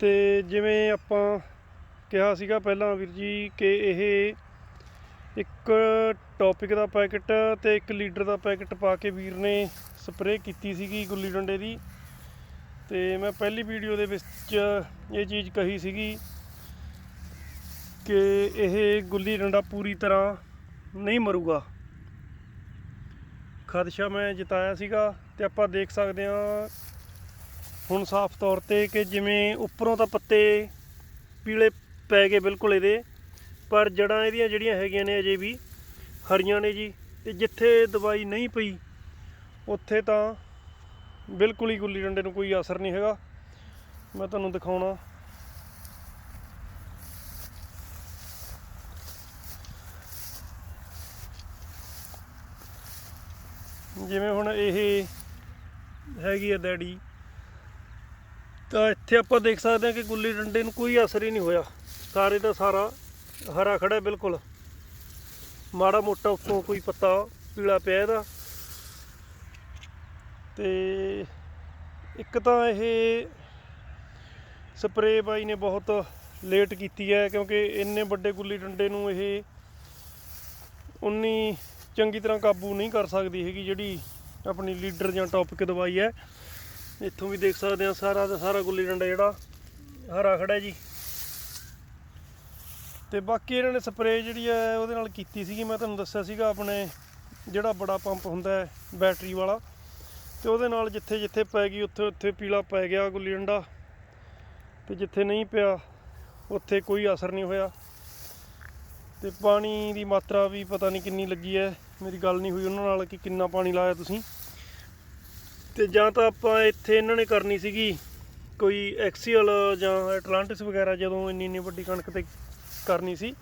ਤੇ ਜਿਵੇਂ ਆਪਾਂ ਕਿਹਾ ਸੀਗਾ ਪਹਿਲਾਂ ਵੀਰ ਜੀ ਕਿ ਇਹ ਇੱਕ ਟੌਪਿਕ ਦਾ ਪੈਕਟ ਤੇ ਇੱਕ ਲੀਡਰ ਦਾ ਪੈਕਟ ਪਾ ਕੇ ਵੀਰ ਨੇ ਸਪਰੇਅ ਕੀਤੀ ਸੀਗੀ ਗੁੱਲੀ ਡੰਡੇ ਦੀ। ਤੇ ਮੈਂ ਪਹਿਲੀ ਵੀਡੀਓ ਦੇ ਵਿੱਚ ਇਹ ਚੀਜ਼ ਕਹੀ ਸੀਗੀ ਕਿ ਇਹ ਗੁੱਲੀ ਡੰਡਾ ਪੂਰੀ ਤਰ੍ਹਾਂ ਨਹੀਂ ਮਰੂਗਾ। ਖਦਸ਼ਾ ਮੈਂ ਜਿਤਾਇਆ ਸੀਗਾ ਤੇ ਆਪਾਂ ਦੇਖ ਸਕਦੇ ਹਾਂ ਹੁਣ ਸਾਫ਼ ਤੌਰ ਤੇ ਕਿ ਜਿਵੇਂ ਉੱਪਰੋਂ ਤਾਂ ਪੱਤੇ ਪੀਲੇ ਪੈ ਗਏ ਬਿਲਕੁਲ ਇਹਦੇ, ਪਰ ਜੜਾਂ ਇਹਦੀਆਂ ਜਿਹੜੀਆਂ ਹੈਗੀਆਂ ਨੇ ਅਜੇ ਵੀ ਹਰੀਆਂ ਨੇ ਜੀ, ਤੇ ਜਿੱਥੇ ਦਵਾਈ ਨਹੀਂ ਪਈ, ਉੱਥੇ ਤਾਂ ਬਿਲਕੁਲ ਹੀ ਗੁੱਲੀ ਡੰਡੇ ਨੂੰ ਕੋਈ ਅਸਰ ਨਹੀਂ ਹੈਗਾ। ਮੈਂ ਤੁਹਾਨੂੰ ਦਿਖਾਉਣਾ। ਜਿਵੇਂ ਹੁਣ ਇਹ ਹੈਗੀ ਆ ਡੈਡੀ ਤਾਂ ਇੱਥੇ ਆਪਾਂ ਦੇਖ ਸਕਦੇ ਹਾਂ ਕਿ ਗੁੱਲੀ ਡੰਡੇ ਨੂੰ ਕੋਈ ਅਸਰ ਹੀ ਨਹੀਂ ਹੋਇਆ। ਸਾਰੇ ਦਾ ਸਾਰਾ ਹਰਾ ਖੜਾ ਬਿਲਕੁਲ। ਮਾੜਾ ਮੋਟਾ ਉੱਤੋਂ ਕੋਈ ਪੱਤਾ ਪੀਲਾ ਪਿਆ ਇਹਦਾ। ਤੇ ਇੱਕ ਤਾਂ ਇਹ ਸਪਰੇਅ ਬਾਈ ਨੇ ਬਹੁਤ ਲੇਟ ਕੀਤੀ ਹੈ ਕਿਉਂਕਿ ਇੰਨੇ ਵੱਡੇ ਗੁੱਲੀ ਡੰਡੇ ਨੂੰ ਇਹ ਉਨੀ ਚੰਗੀ ਤਰ੍ਹਾਂ ਕਾਬੂ ਨਹੀਂ ਕਰ ਸਕਦੀ ਹੈਗੀ ਜਿਹੜੀ ਆਪਣੀ ਲੀਡਰ ਜਾਂ ਟੌਪਿਕ ਦਵਾਈ ਹੈ। ਇੱਥੋਂ ਵੀ ਦੇਖ ਸਕਦੇ ਆ ਸਾਰਾ ਦਾ ਸਾਰਾ ਗੁੱਲੀ ਡੰਡਾ ਜਿਹੜਾ, ਹਰਾ ਖੜਾ ਜੀ। ਤੇ ਬਾਕੀ ਇਹਨਾਂ ਨੇ ਸਪਰੇਅ ਜਿਹੜੀ ਹੈ ਉਹਦੇ ਨਾਲ ਕੀਤੀ ਸੀਗੀ, ਮੈਂ ਤੁਹਾਨੂੰ ਦੱਸਿਆ ਸੀਗਾ ਆਪਣੇ ਜਿਹੜਾ ਬੜਾ ਪੰਪ ਹੁੰਦਾ ਹੈ, ਬੈਟਰੀ ਵਾਲਾ। ਤੇ ਉਹਦੇ ਨਾਲ ਜਿੱਥੇ ਜਿੱਥੇ ਪੈ ਗਈ, ਉੱਥੇ ਉੱਥੇ ਪੀਲਾ ਪੈ ਗਿਆ ਗੁੱਲੀ ਡੰਡਾ। ਤੇ ਜਿੱਥੇ ਨਹੀਂ ਪਿਆ, ਉੱਥੇ ਕੋਈ ਅਸਰ ਨਹੀਂ ਹੋਇਆ। ਤੇ ਪਾਣੀ ਦੀ ਮਾਤਰਾ ਵੀ ਪਤਾ ਨਹੀਂ ਕਿੰਨੀ ਲੱਗੀ ਹੈ। ਮੇਰੀ ਗੱਲ ਨਹੀਂ ਹੋਈ ਉਹਨਾਂ ਨਾਲ ਕਿ ਕਿੰਨਾ ਪਾਣੀ ਲਾਇਆ ਤੁਸੀਂ। ਤੇ ਜਾਂ ਤਾਂ ਆਪਾਂ ਇੱਥੇ ਇਹਨਾਂ ਨੇ ਕਰਨੀ ਸੀਗੀ ਕੋਈ ਐਕਸੀਅਲ ਜਾਂ ਐਟਲਾਂਟਿਸ ਵਗੈਰਾ ਜਦੋਂ ਇੰਨੀ ਇੰਨੀ ਵੱਡੀ ਕਣਕ ਤੇ ਕਰਨੀ ਸੀ।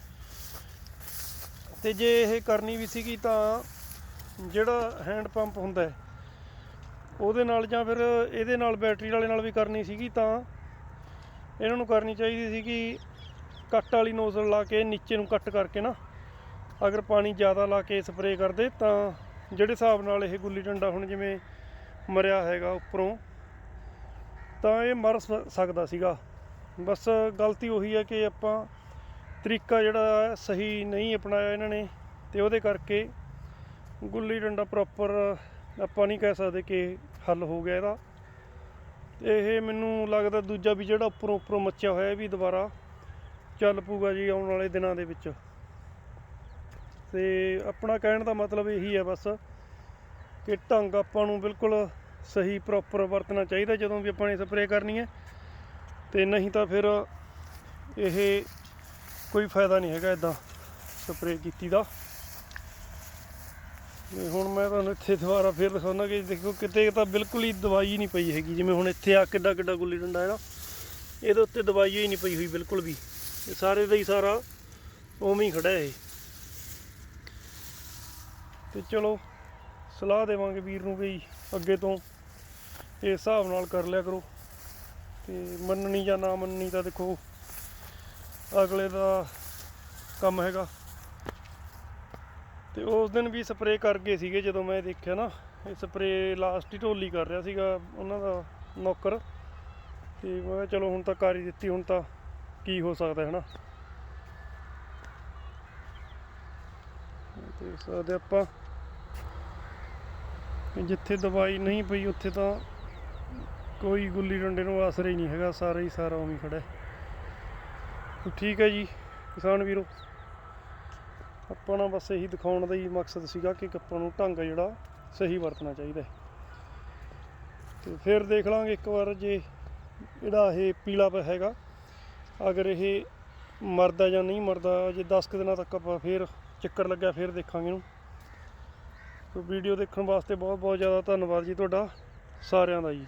ਤੇ ਜੇ ਇਹ ਕਰਨੀ ਵੀ ਸੀਗੀ ਤਾਂ ਜਿਹੜਾ ਹੈਂਡ ਪੰਪ ਹੁੰਦਾ ਉਹਦੇ ਨਾਲ ਜਾਂ ਫਿਰ ਇਹਦੇ ਨਾਲ ਬੈਟਰੀ ਵਾਲੇ ਨਾਲ ਵੀ ਕਰਨੀ ਸੀਗੀ ਤਾਂ ਇਹਨਾਂ ਨੂੰ ਕਰਨੀ ਚਾਹੀਦੀ ਸੀ ਕਿ ਕੱਟ ਵਾਲੀ ਨੋਜ਼ਲ ਲਾ ਕੇ ਨੀਚੇ ਨੂੰ ਕੱਟ ਕਰਕੇ ਨਾ, ਅਗਰ ਪਾਣੀ ਜ਼ਿਆਦਾ ਲਾ ਕੇ ਸਪਰੇਅ ਕਰਦੇ ਤਾਂ ਜਿਹੜੇ ਹਿਸਾਬ ਨਾਲ ਇਹ ਗੁੱਲੀ ਡੰਡਾ ਹੁਣ ਜਿਵੇਂ ਮਰਿਆ ਹੈਗਾ ਉੱਪਰੋਂ, ਤਾਂ ਇਹ ਮਰ ਸ- ਸਕਦਾ ਸੀਗਾ। ਬਸ ਗਲਤੀ ਉਹੀ ਹੈ ਕਿ ਆਪਾਂ ਤਰੀਕਾ ਜਿਹੜਾ ਸਹੀ ਨਹੀਂ ਅਪਣਾਇਆ ਇਹਨਾਂ ਨੇ, ਤੇ ਉਹਦੇ ਕਰਕੇ ਗੁੱਲੀ ਡੰਡਾ ਪ੍ਰੋਪਰ ਆਪਾਂ ਨਹੀਂ ਕਹਿ ਸਕਦੇ ਕਿ ਹੱਲ ਹੋ ਗਿਆ ਇਹਦਾ। ਤੇ ਇਹ ਮੈਨੂੰ ਲੱਗਦਾ ਦੂਜਾ ਵੀ ਜਿਹੜਾ ਉੱਪਰੋਂ ਉੱਪਰੋਂ ਮੱਚਿਆ ਹੋਇਆ ਇਹ ਵੀ ਦੁਬਾਰਾ ਚੱਲ ਪੂਗਾ ਜੀ ਆਉਣ ਵਾਲੇ ਦਿਨਾਂ ਦੇ ਵਿੱਚ। ਤੇ ਆਪਣਾ ਕਹਿਣ ਦਾ ਮਤਲਬ ਇਹੀ ਹੈ ਬਸ ਕਿ ਢੰਗ ਆਪਾਂ ਨੂੰ ਬਿਲਕੁਲ ਸਹੀ ਪ੍ਰੋਪਰ ਵਰਤਣਾ ਚਾਹੀਦਾ ਜਦੋਂ ਵੀ ਆਪਾਂ ਨੇ ਸਪਰੇਅ ਕਰਨੀ ਹੈ। ਤੇ ਨਹੀਂ ਤਾਂ ਫਿਰ ਇਹ ਕੋਈ ਫਾਇਦਾ ਨਹੀਂ ਹੈਗਾ ਇਦਾਂ ਸਪਰੇਅ ਕੀਤੀ ਦਾ। ਤੇ ਹੁਣ ਮੈਂ ਤੁਹਾਨੂੰ ਇੱਥੇ ਦੁਬਾਰਾ ਫੇਰ ਦਿਖਾਉਣਾ ਕਿ ਦੇਖੋ ਕਿਤੇ ਤਾਂ ਬਿਲਕੁਲ ਹੀ ਦਵਾਈ ਨਹੀਂ ਪਈ ਹੈਗੀ। ਜਿਵੇਂ ਹੁਣ ਇੱਥੇ ਆ ਕਿੱਡਾ ਕਿੱਡਾ ਗੁੱਲੀ ਡੰਡਾ ਹੈ ਨਾ, ਇਹਦੇ ਉੱਤੇ ਦਵਾਈ ਹੀ ਨਹੀਂ ਪਈ ਹੋਈ ਬਿਲਕੁਲ ਵੀ। ਇਹ ਸਾਰੇ ਦਾ ਹੀ ਸਾਰਾ ਉਵੇਂ ਹੀ ਖੜਾ ਹੈ ਇਹ। ਤੇ ਚਲੋ ਸਲਾਹ ਦੇਵਾਂਗੇ ਵੀਰ ਨੂੰ ਵੀ ਅੱਗੇ ਤੋਂ ਇਸ ਹਿਸਾਬ ਨਾਲ ਕਰ ਲਿਆ ਕਰੋ। ਤੇ ਮੰਨਣੀ ਜਾਂ ਨਾ ਮੰਨਣੀ ਤਾਂ ਦੇਖੋ, ਅਗਲੇ ਦਾ ਕੰਮ ਹੈਗਾ। ਤੇ ਉਸ ਦਿਨ ਵੀ ਸਪਰੇਅ ਕਰ ਗਏ ਸੀਗੇ ਜਦੋਂ ਮੈਂ ਦੇਖਿਆ ਨਾ, ਇਹ ਸਪਰੇਅ ਲਾਸਟ ਹੀ ਢੋਲੀ ਕਰ ਰਿਹਾ ਸੀਗਾ ਉਹਨਾਂ ਦਾ ਨੌਕਰ। ਤੇ ਮੈਂ ਕਿਹਾ ਚਲੋ ਹੁਣ ਤਾਂ ਕਰ ਹੀ ਦਿੱਤੀ, ਹੁਣ ਤਾਂ ਕੀ ਹੋ ਸਕਦਾ ਹੈ ਨਾ। ਤੇ ਸਕਦੇ ਆਪਾਂ ਜਿੱਥੇ ਦਵਾਈ ਨਹੀਂ ਪਈ, ਉੱਥੇ ਤਾਂ ਕੋਈ ਗੁੱਲੀ ਡੰਡੇ ਨੂੰ ਅਸਰ ਹੀ ਨਹੀਂ ਹੈਗਾ, ਸਾਰਾ ਹੀ ਸਾਰਾ ਉਵੇਂ ਖੜਾ ਹੈ। ਠੀਕ ਹੈ ਜੀ, ਕਿਸਾਨ ਵੀਰੋ, ਆਪਾਂ ਨੂੰ ਬਸ ਇਹੀ ਦਿਖਾਉਣ ਦਾ ਹੀ ਮਕਸਦ ਸੀਗਾ ਕਿ ਆਪਾਂ ਨੂੰ ਢੰਗ ਜਿਹੜਾ ਸਹੀ ਵਰਤਣਾ ਚਾਹੀਦਾ ਹੈ। ਤੇ ਫਿਰ ਦੇਖ ਲਾਂਗੇ ਇੱਕ ਵਾਰ ਜੇ ਜਿਹੜਾ ਇਹ ਪੀਲਾ ਪਿਆ ਹੈਗਾ, ਅਗਰ ਇਹ ਮਰਦਾ ਜਾਂ ਨਹੀਂ ਮਰਦਾ, ਜੇ 10 ਕੁ ਦਿਨਾਂ ਤੱਕ ਆਪਾਂ ਫਿਰ ਚੱਕਰ ਲੱਗਿਆ, ਫਿਰ ਦੇਖਾਂਗੇ ਇਹਨੂੰ। ਵੀਡੀਓ ਦੇਖਣ ਵਾਸਤੇ ਬਹੁਤ ਬਹੁਤ ਜ਼ਿਆਦਾ ਧੰਨਵਾਦ ਜੀ ਤੁਹਾਡਾ ਸਾਰਿਆਂ ਦਾ ਜੀ।